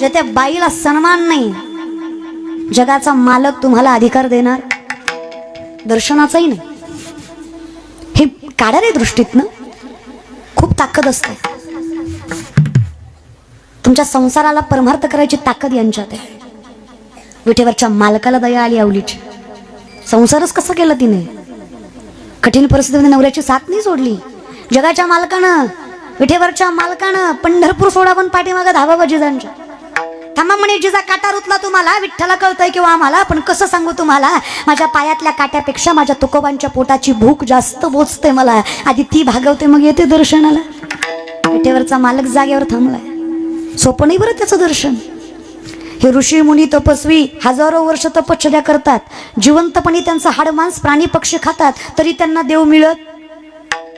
जे त्या बाईला सन्मान नाही जगाचा मालक तुम्हाला अधिकार देणार. दर्शनाचाही नाही. हे काढा रे दृष्टीतनं खूप ताकद असते. तुमच्या संसाराला परमार्थ करायची ताकद यांच्यात आहे. विठेवरच्या मालकाला दया आली आवलीची. संसारच कसं केलं तिने? कठीण परिस्थितीमध्ये नवऱ्याची साथ नाही सोडली. जगाच्या मालकानं विठेवरच्या मालकानं पंढरपूर सोडा पण पाठीमागं धाबा बजिजांच्या थांबा म्हणे जिजा काटा रुतला तुम्हाला विठ्ठला कळतंय किंवा आम्हाला पण कसं सांगू तुम्हाला? माझ्या पायातल्या काट्यापेक्षा माझ्या तुकोबांच्या पोटाची भूक जास्त बोचते मला. आधी ती भागवते मग येते दर्शनाला. विठेवरचा मालक जागेवर थांबलाय. सोपं नाही बरं त्याचं दर्शन. हे ऋषी मुनी तपस्वी हजारो वर्ष तपश्चर्या करतात. जिवंतपणी त्यांचं हाडमांस प्राणी पक्षी खातात तरी त्यांना देव मिळत.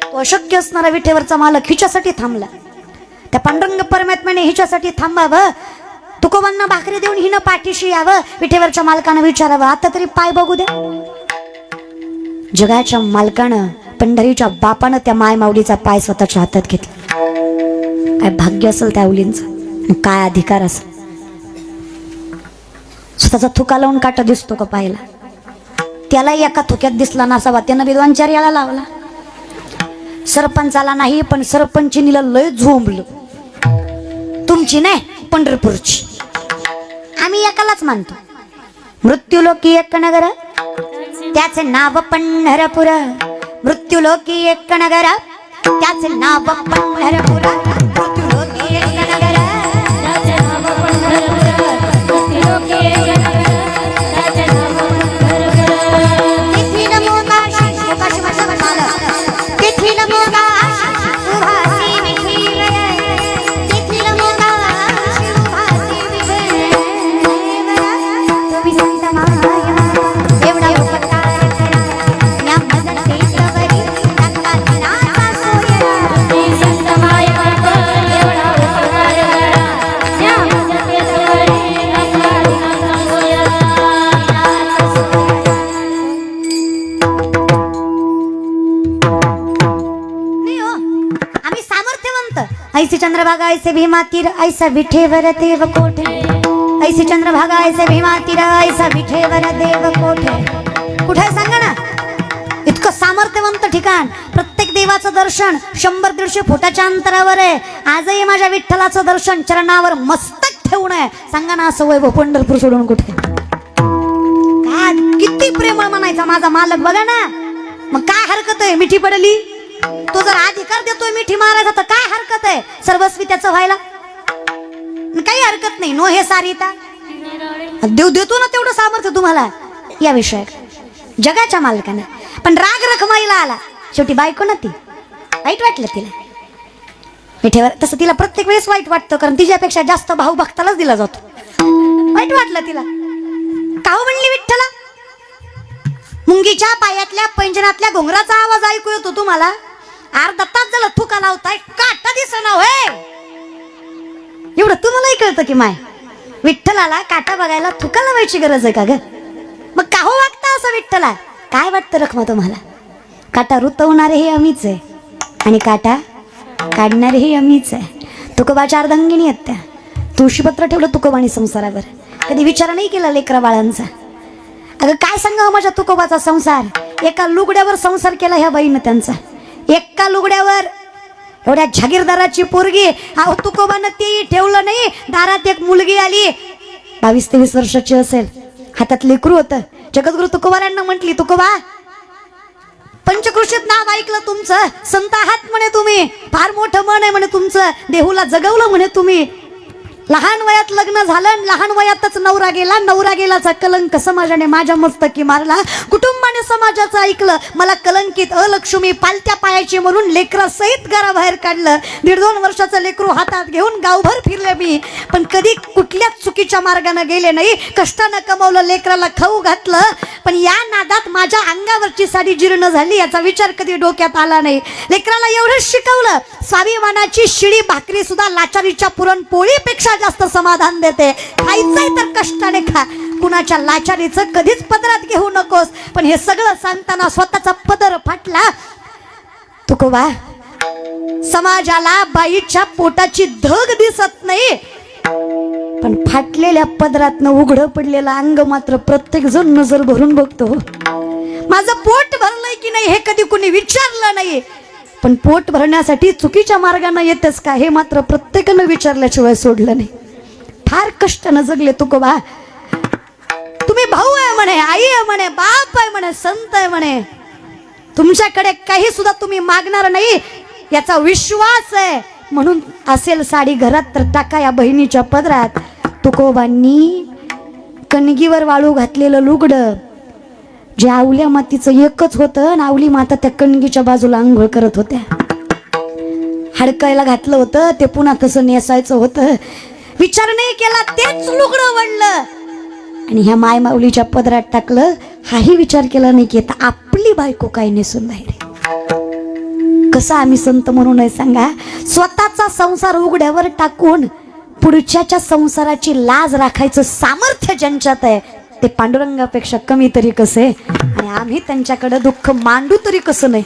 तो अशक्य असणारा विठेवरचा मालक हिच्यासाठी थांबला. त्या पांडुरंग परमात्म्याने हिच्यासाठी थांबावं. तुकोबांना भाकरी देऊन हिनं पाठीशी यावं विठेवरच्या मालकानं विचारावं. आता तरी पाय बघू द्या. जगाच्या मालकानं पंढरीच्या बापानं त्या माय माऊलीचा पाय स्वतःच्या हातात घेतला. काय भाग्य असेल त्या औलींचं काय अधिकार असेल? स्वतःचा थुका लावून काटा दिसतो का पायला त्यालाही एका थुक्यात दिसला नसावा. त्यानं विद्वांचार्याला लावला. सरपंचाला नाही पण सरपंचिनीला लय झोंबलं. तुमची नाही पंढरपूरची. आम्ही एकालाच मानतो. मृत्यूलोकी एक नगर त्याचे नाव पंढरपूर. मृत्यूलोकी एक नगर त्याचे नाव पंढरपूर. चंद्रभागा ऐसे भीमा तीर ऐसा विठेवर देव कोठे। ऐसी चंद्रभागा ऐसे भीमा तीर ऐसा विठेवर देव कोठे। कुठे सांगा ना? इतकं सामर्थ्यवंत ठिकाण प्रत्येक देवाचं दर्शन शंभर दीडशे फुटाच्या अंतरावर आहे. आजही माझ्या विठ्ठलाचं दर्शन चरणावर मस्तक ठेवून आहे. सांगा ना असं वय पंढरपूर सोडून कुठे? किती प्रेमळ म्हणायचा माझा मालक बघा ना. मग काय हरकत आहे? मिठी पडली? तो जर अधिकार देतोय मिठी मारायचा तर काय हरकत आहे? सर्वस्वी त्याचं व्हायला? काही हरकत नाही. नो हे सारिता. देव देतो ना तेवढं सामर्थ्य तुम्हाला या विषयात जगाच्या मालकाने. पण राग रखमाईला आला. शेवटी बायको ना ती. वाईट वाटलं तिला. मिठेवर तसं तिला प्रत्येक वेळेस वाईट वाटतं कारण तिच्यापेक्षा जास्त भाऊ भक्तालाच दिला जातो. वाईट वाटलं तिला. काहू हो म्हणली विठ्ठला? मुंगीच्या पायातल्या पैंजनातल्या घोंगराचा आवाज ऐकू येतो तुम्हाला? अर्धा तास झालं थुका लावताय काटा दिसना होय एवढं तुम्हालाही कळतं की माय? विठ्ठलाला काटा बघायला थुका लावायची गरज आहे का ग? मग का हो वागता असं विठ्ठला? काय वाटतं रखमा तुम्हाला? काटा रुतवणारे हे आम्हीच आहे आणि काटा काढणारे हे आम्हीच आहे. तुकोबाच्या अर्धांगिणी आहेत त्या. तुळशीपत्र ठेवलं तुकोबाणी संसारावर. कधी विचार नाही केला लेकरा बाळांचा. अगं काय सांगा माझ्या तुकोबाचा संसार? एका लुगड्यावर संसार केला ह्या बाईनं त्यांचा. एका लुगड्यावर. एवढ्या जागीरदाराची पोरगी अहो तुकोबानं तेही ठेवलं नाही. दारात एक मुलगी आली. बावीस तेवीस वर्षाची असेल. हातात लेकरू होतं. जगद्गुरु तुकोबारांना म्हटली तुकोबा पंचकृषीत नाव ऐकलं तुमचं. संत आहात म्हणे तुम्ही. फार मोठं मन आहे म्हणे तुमचं. देहूला जगवलं म्हणे तुम्ही. लहान वयात लग्न झालं आणि लहान वयातच नवरा गेला. नवरा गेलाचा कलंक समाजाने माझ्या मस्तकी मारला. कुटुंबाने समाजाचं ऐकलं. मला कलंकित अलक्ष्मी पालत्या पायाची म्हणून लेकरा सहित घराबाहेर काढलं. दीड दोन वर्षाचं लेकरू हातात घेऊन गावभर फिरले मी. पण कधी कुठल्याच चुकीच्या मार्गाने गेले नाही. कष्टानं कमवलं लेकराला खाऊ घातलं. पण या नादात माझ्या अंगावरची साडी जीर्ण झाली याचा विचार कधी डोक्यात आला नाही. लेकराला एवढंच शिकवलं स्वाभिमानाची शिडी भाकरी सुद्धा लाचारीच्या पुरणपोळीपेक्षा जास्त समाधान देते. खायचंय तर कष्टाने खा. कुणाच्या लाचारीचं कधीच पदरात घेऊ नकोस. पण हे सगळं सांगताना स्वतःचा पदर फाटला. तुकोबा समाजाला बाईच्या पोटाची धग दिसत नाही. पण फाटलेल्या पदरातनं उघडं पडलेलं अंग मात्र प्रत्येक जण नजर भरून बघतो. माझं पोट भरलंय की नाही हे कधी कुणी विचारलं नाही पण पोट भरण्यासाठी चुकीच्या मार्गाने येतेस का हे मात्र प्रत्येकानं विचारल्याशिवाय सोडलं नाही. फार कष्टानं जगले तुकोबा तुम्ही भाऊ आहे म्हणे आई आहे म्हणे बाप आहे म्हणे संत आहे म्हणे. तुमच्याकडे काही सुद्धा तुम्ही मागणार नाही याचा विश्वास आहे. म्हणून असेल साडी घरात तर टाका या बहिणीच्या पदरात. तुकोबांनी कणगीवर वाळू घातलेलं लुगडं. जे आवल्या मातीचं एकच होतं आणि आवली माता त्या कणगीच्या बाजूला आंघोळ करत होत्या. हडकायला घातलं होतं ते पुन्हा तसं नेसायचं होतं. विचार नाही केला तेच लुगडं वडलं आणि ह्या माय माऊलीच्या पदरात टाकलं हाही विचार केला नाही की आता आपली बायको काय नेसून बाहेर कसं आम्ही संत म्हणून आहे सांगा? स्वतःचा संसार उघड्यावर टाकून पुढच्याच्या संसाराची लाज राखायचं सामर्थ्य ज्यांच्यात आहे ते पांडुरंगापेक्षा कमी तरी कसं आहे? आणि आम्ही त्यांच्याकडे दुःख मांडू तरी कसं नाही?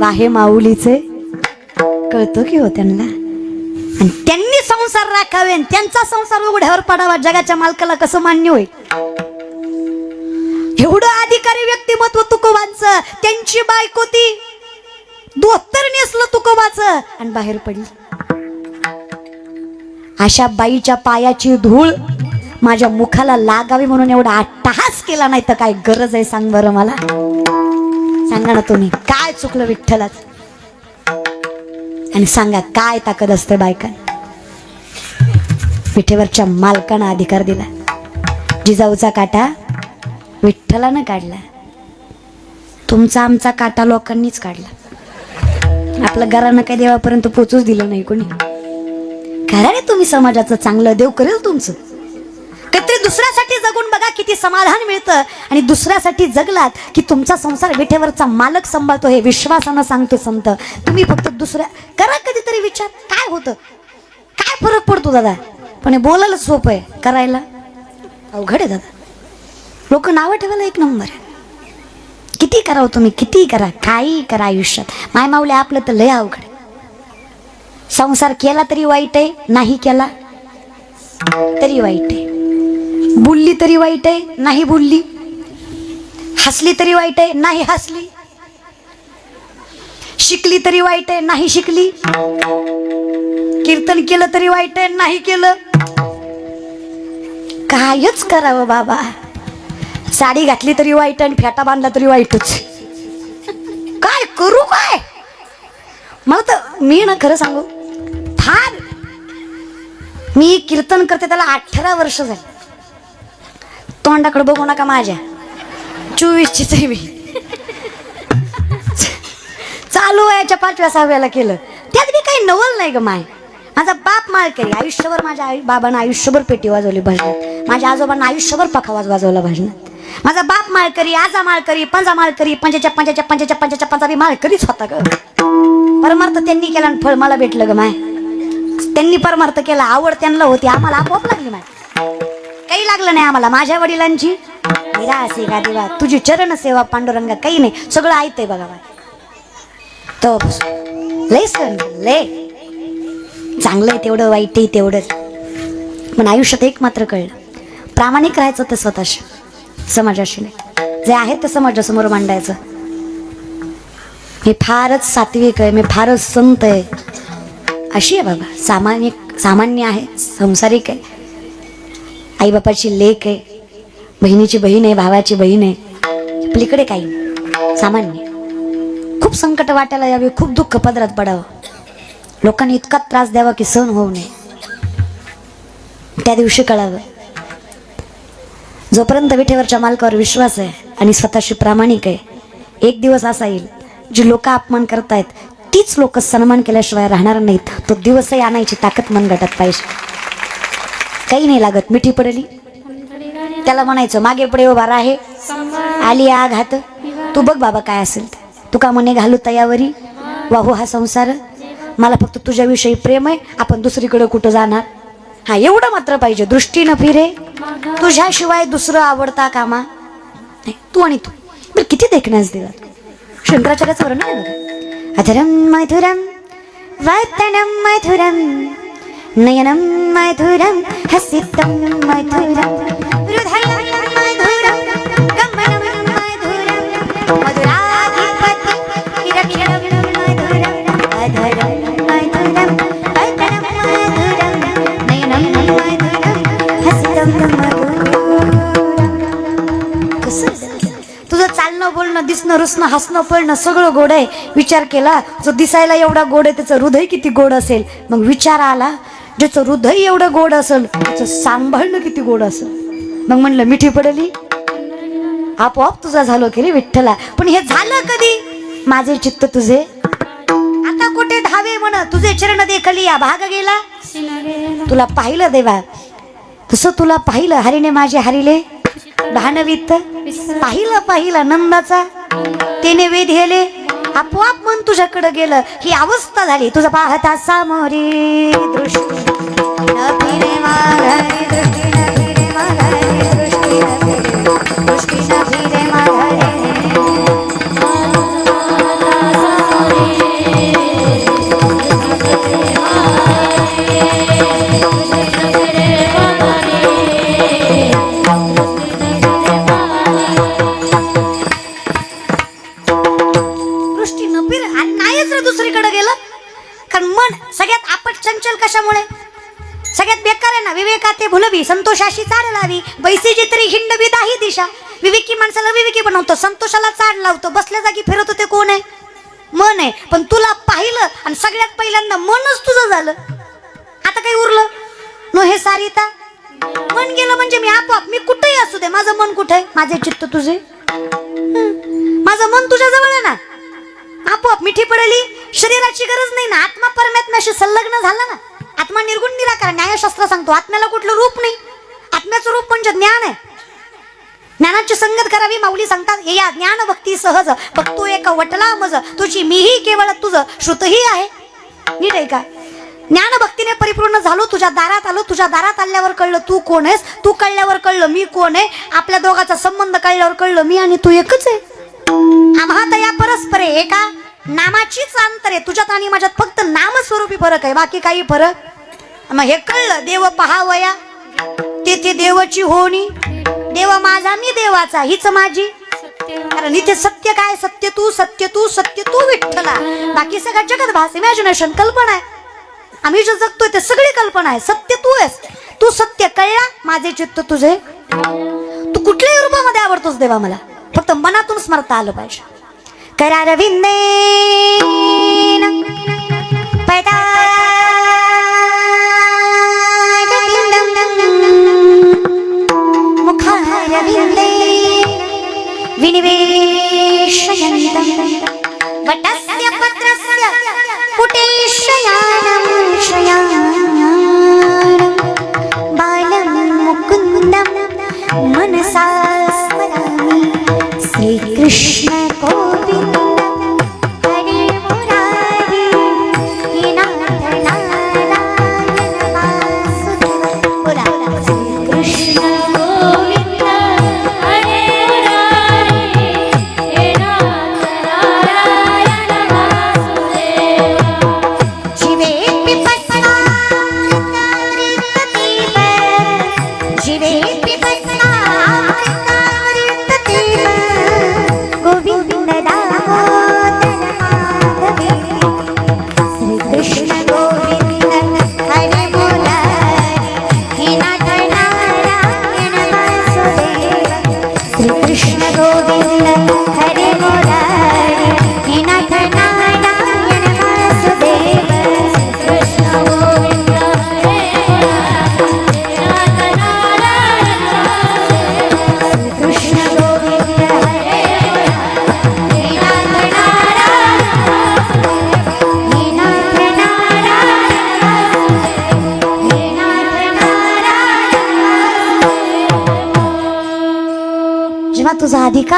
वाहे माऊलीचे. कळतं की हो त्यांना? आणि त्यांनी संसार राखावे आणि त्यांचा संसार उघड्यावर पडावा जगाच्या मालकाला कसं मान्य होईल? एवढं अधिकारी व्यक्तिमत्व तुकोबांचं त्यांची बायको ती दोत्तर नेसलं तुकोबाच आणि बाहेर पडली. अशा बाईच्या पायाची धूळ माझ्या मुखाला लागावी म्हणून एवढा अट्टहास केला नाही तर काय गरज आहे सांग बरं मला? सांगा ना तुम्ही काय चुकलं विठ्ठलाच आणि सांगा काय ताकद असते बायकां पिठेवरच्या मालकानं अधिकार दिला. जिजाऊचा काटा विठ्ठलानं काढला. तुमचा आमचा काटा लोकांनीच काढला. आपलं घरानं काही देवापर्यंत पोचूच दिलं नाही कोणी. खरं रे तुम्ही समाजाचं चांगलं देव करेल तुमचं. काहीतरी दुसऱ्यासाठी जगून बघा किती समाधान मिळतं आणि दुसऱ्यासाठी जगलात की तुमचा संसार विठेवरचा मालक सांभाळतो हे विश्वासानं सांगतो संत. तुम्ही फक्त दुसऱ्या करा कधीतरी विचार. काय होतं? काय फरक पडतो दादा? पण हे बोलायला सोपं आहे करायला. अवघड आहे दादा. लोक नावं ठेवायला एक नंबर आहे. किती करावं तुम्ही? किती करा? काही करा आयुष्यात. माय माऊले आपलं तर लय अवघड संसार केला तरी वाईट आहे नाही केला तरी वाईट आहे. बोलली तरी वाईट आहे नाही बोलली. हसली तरी वाईट आहे नाही हसली. शिकली तरी वाईट आहे नाही शिकली. कीर्तन केलं तरी वाईट आहे नाही केलं. कायच करावं बाबा. साडी घातली तरी वाईट आणि फेटा बांधला तरी वाईटच. काय करू काय? मला तर मी ना खरं सांगू फार मी कीर्तन करते त्याला अठरा वर्ष झाली. तोंडाकडे बघू नका माझ्या. चोवीसचीच आहे मी. चालू वयाच्या पाचव्या सहाव्याला केलं. त्यात मी काही नवल नाही ग माय. माझा बाप माळ माळकरी आयुष्यभर माझ्या आई बाबानं आयुष्यभर पेटी वाजवली भजनात माझ्या आजोबांना आयुष्यभर पखावाज वाजवला भजनात माझा बाप माळकरी आजा माळकरी पंजा माळकरी पंजाच्या पंजाच्या पंजाच्या पंजाच्या पंजा बी माळकरीच होता ग. परमार्थ त्यांनी केला आणि फळ मला भेटलं ग माय. त्यांनी परमार्थ केला आवड त्यांना होती आम्हाला आपोआप लागली माय. काही लागलं नाही आम्हाला माझ्या वडिलांची. निराशी का देवा तुझी चरण सेवा पांडुरंगा काही नाही सगळं ऐकतंय बघा बाय तो लय सण लय. चांगलं आहे तेवढं वाईट आहे तेवढंच. पण आयुष्यात एक मात्र कळलं. प्रामाणिक राहायचं ते स्वतःशी. समाजाशी नाही. जे आहे ते समाजासमोर मांडायचं. मी फारच सात्विक आहे मी फारच संत आहे. अशी आहे बाबा सामान्य सामान्य आहे संसारिक आहे. आईबापाची लेक आहे बहिणीची बहीण आहे भावाची बहीण आहे. आपलीकडे काही नाही. सामान्य खूप संकट वाटायला यावी खूप दुःख पदरात पडावं. लोकांनी इतका त्रास द्यावा की सहन होऊ नये. त्या दिवशी कळावं जोपर्यंत विठेवरच्या मालकावर विश्वास आहे आणि स्वतःशी प्रामाणिक आहे एक दिवस असा येईल जी लोक अपमान करतायत तीच लोक सन्मान केल्याशिवाय राहणार नाहीत. तो दिवसही आणायची ताकद मनगटात पाहिजे. काही नाही लागत. मिठी पडली. त्याला म्हणायचं मागे पुढे उभा आहे आली आघात. तू बघ बाबा काय असेल तुका तू का म्हणे घालू तयावरी? वाहू हा संसार. मला फक्त तुझ्याविषयी प्रेम आहे. आपण दुसरीकडे कुठं जाणार? हा एवढं मात्र पाहिजे दृष्टीनं फिरे. तुझ्याशिवाय दुसरं आवडता कामा? नाही तू आणि तू. बरं किती देखण्यास दिला शंकराचार्याचं वर्णन आहे बघा. अधरम मधुरम वतनम मधुरम नयनं मधुरम हसितम मधुरम हृदयम बोलणं हसणं पळणं सगळं गोड आहे. विचार केला जो दिसायला एवढा गोड आहे त्याचं हृदय किती गोड असेल? मग विचार आला ज्याचं हृदय एवढं गोड असेल त्याचं सांभाळणं किती गोड असेल? मग म्हणलं मिठी पडली. आपोआप तुझा झालो की रे विठ्ठला. पण हे झालं कधी? माझे चित्त तुझे. आता कुठे धावे म्हण? तुझे चरण देखली या भाग गेला. तुला पाहिलं देवा. तसं तुला पाहिलं हरीने माझे हरिले. भानवित पाहिलं पाहिलं नंदाचा. तिने विधेले आपोआप मन तुझ्याकडे गेलं. ही अवस्था झाली. तुझं पाहता सामोरी दृष्टी. कशामुळे? सगळ्यात बेकार आहे ना विवेकाते भुलवी संतोषाशी चाड लावी. बैसी तरी हिंड दाही दिशा. विवेकी माणसाला विवेकी बनवतो संतोषाला चाड लावतो. बसल्या जागी फिरत होते कोण आहे? मन आहे. पण तुला पाहिलं आणि सगळ्यात पहिल्यांदा मनच तुझं झालं. आता काही उरलं? नो हे सारिता. मन गेलं म्हणजे मी आपोआप मी कुठेही असू दे. माझं मन कुठे आहे माझे चित्त तुझे? माझं मन तुझ्या जवळ आहे ना? आपोआप मिठी पडली. शरीराची गरज नाही ना. आत्मा परमात्म्याशी संलग्न झाला ना? आत्मा निर्गुण निराकार न्यायशास्त्र सांगतो आत्म्याला कुठलं रूप नाही. आत्म्याचं रूप म्हणजे ज्ञान आहे. ज्ञानाची संगत करावी माऊली सांगतात हे या ज्ञान भक्ती सहज. फक्त एक वटला मज तुझी मीही केवळ तुझं श्रुतही आहे. नीट आहे का? ज्ञान भक्तीने परिपूर्ण झालो तुझ्या दारात आलो तुझ्या दारात आल्यावर कळलं तू कोण आहेस तू कळल्यावर कळलं मी कोण आहे आपल्या दोघाचा संबंध कळल्यावर कळलं मी आणि तू एकच आहे. आम्हा तया आहे एका नामाचीच अंतर आहे. तुझ्यात आणि माझ्यात फक्त नामस्वरूपी फरक आहे बाकी काही फरक मग हे कळलं देव पहावया. तेथे देवाची होणी. देव माझा मी देवाचा हीच माझी. कारण इथे सत्य काय? सत्य तू सत्य तू सत्य तू विठ्ठला. बाकी सगळं जगत भास इमॅजिनेशन कल्पना आहे. आम्ही जे जगतोय ते सगळी कल्पना आहे. सत्य तू आहेस. तू सत्य कळला माझे चित्त तुझे. तू कुठल्याही रूपामध्ये आवडतोस देवा मला. फक्त मनातून स्मरता आलं पाहिजे. करार विंदे वटस्य पत्रस्य पुटेशयानं शयानं बालं मुकुन्दं मनसा स्मरामि। श्रीकृष्ण गोविन्द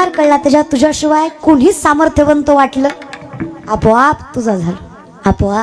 अधिकार कळला त्याच्या तुझ्याशिवाय कोणीच सामर्थ्यवंत वाटलं. आपोआप तुझा झालं. आपोआप.